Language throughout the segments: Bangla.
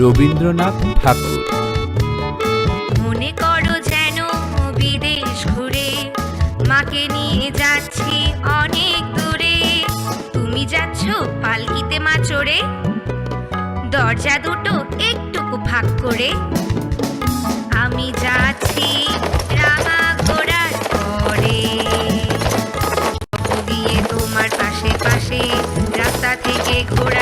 রবীন্দ্রনাথ ঠাকুর। মনে করো যেন বিদেশ ঘুরে, মাকে নিয়ে যাচ্ছি অনেক দূরে। তুমি যাচ্ছ পালকিতে মা চড়ে দরজা দুটো একটুকু ফাঁক করে। আমি যাচ্ছি রাঙা ঘোড়ার পরে গিয়ে তোমার পাশে পাশে রাস্তা থেকে ঘোড়ার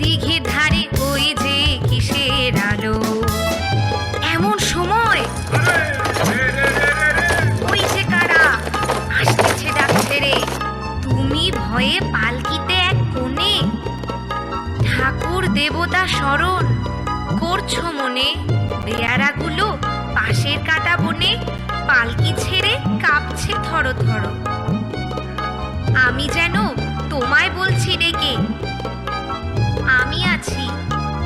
দিঘির ধারে ওই যে কিসের আলো? এমন সময় ওই যে কারা আসতেছে ডাকছে রে তুমি ভয়ে পালকিতে এক কোণে ঠাকুর দেবতা স্মরণ করছ মনে। বেয়ারাগুলো পাশের কাটা বনে পালকি ছেড়ে কাঁপছে থর থর আমি যেন তোমায় বলছি ডেকে আমি আছি।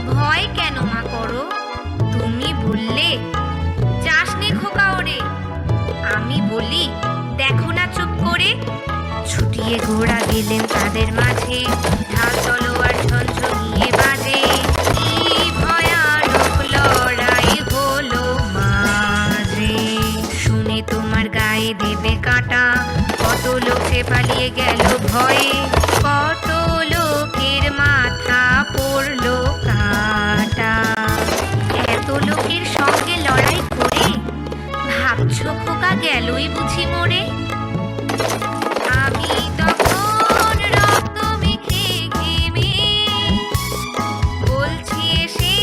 ভয় কেন মা করো? তুমি বললে যাস নে খোকা ওরে। আমি বলি, দেখো না চুপ করে। ছুটিয়ে ঘোড়া গেলেন তাদের মাঝে। ঢাল তলোয়ার ঝনঝনিয়ে বাজে। ভয়ানক লড়াই হলো মাঝে। শুনে তোমার গায়ে দেবে কাটা। কত লোকে পালিয়ে গেল ভয়ে। কত পড়ল কাটা। এত লোকের সঙ্গে লড়াই করে ভাবছ খোকা গেলই বুঝি মরে? আমি তখন রক্ত মেখে ঘেমে বলছি, এসে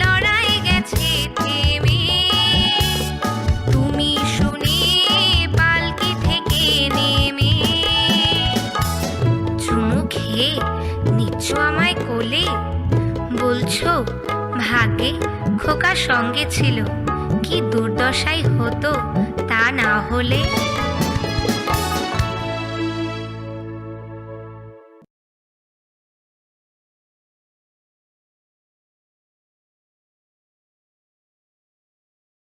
লড়াই গেছে থেমে। তুমি শুনে পালকি থেকে নেমে চুমু খেয়ে কোলে বলছো ভাগে খোকা সঙ্গে ছিল। কি দুর্দশাই হতো তা না হলে?